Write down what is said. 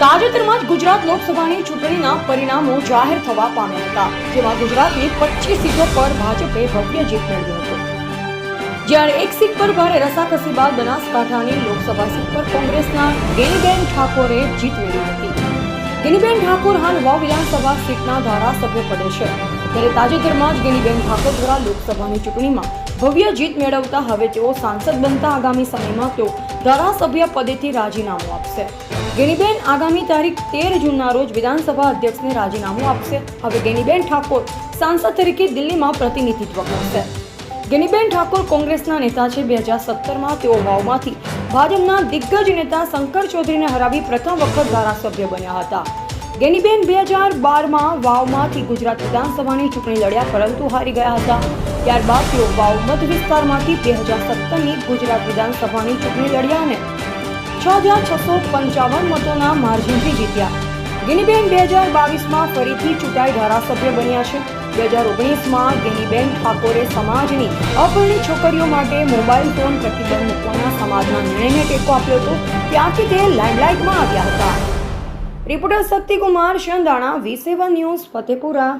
તાજેતરમાં જ ગુજરાત લોકસભાની ચૂંટણીના પરિણામો જાહેર થવા પામ્યા હતા, જેમાં ગુજરાતની પચીસ સીટો પર ભાજપે ભવ્ય જીત મેળવી હતી. જ્યારે એક સીટ પર ભારે રસાકસી બાદ બનાસકાંઠાની લોકસભા સીટ પર કોંગ્રેસના ગેનીબેન ઠાકોરે જીત મેળવી હતી. ગેનીબેન ઠાકોર હાલ વ વિધાનસભા સીટના ધારાસભ્ય પદે છે. ત્યારે તાજેતરમાં જ ગેનીબેન ઠાકોર દ્વારા લોકસભાની ચૂંટણીમાં ભવ્ય જીત મેળવતા હવે તેઓ સાંસદ બનતા આગામી સમયમાં તેઓ ધારાસભ્ય પદેથી રાજીનામું આપશે. ગેનીબેન આગામી તારીખ તેર જૂનના રોજ વિધાનસભા અધ્યક્ષને રાજીનામું આપશે. હવે ગેનીબેન ઠાકોર સાંસદ તરીકે દિલ્હીમાં પ્રતિનિધિત્વ કરશે. ગેનીબેન ઠાકોર કોંગ્રેસના નેતા છે. બે હજાર સત્તરમાં તેઓ વાવમાંથી ભાજપના દિગ્ગજ નેતા શંકર ચૌધરીને હરાવી પ્રથમ વખત ધારાસભ્ય બન્યા હતા. ગેનીબેન બે હજાર બારમાં વાવમાંથી ગુજરાત વિધાનસભાની ચૂંટણી લડ્યા, પરંતુ હારી ગયા હતા. ત્યારબાદ તેઓ વાવ મત વિસ્તારમાંથી બે હજાર સત્તરની ગુજરાત વિધાનસભાની ચૂંટણી લડ્યા અને છ હજાર છસો પંચાવન મતોના માર્જિનથી જીત્યા. ગિનીબેન બે હજાર બાવીસમાં ફરીથી ચૂંટાઈ ધારાસભ્ય બન્યા છે. બે હજાર ઓગણીસમાં ગેનીબેન ઠાકોરે સમાજની અપરિણિત છોકરીઓ માટે મોબાઈલ ફોન પ્રતિબંધ મૂકવાના સમાજના નિર્ણયને ટેકો આપ્યો હતો. ત્યાંથી તે લાઇમલાઇટમાં આવ્યા હતા. Reporter Shaktikumar Shandana V seven news Fatepura.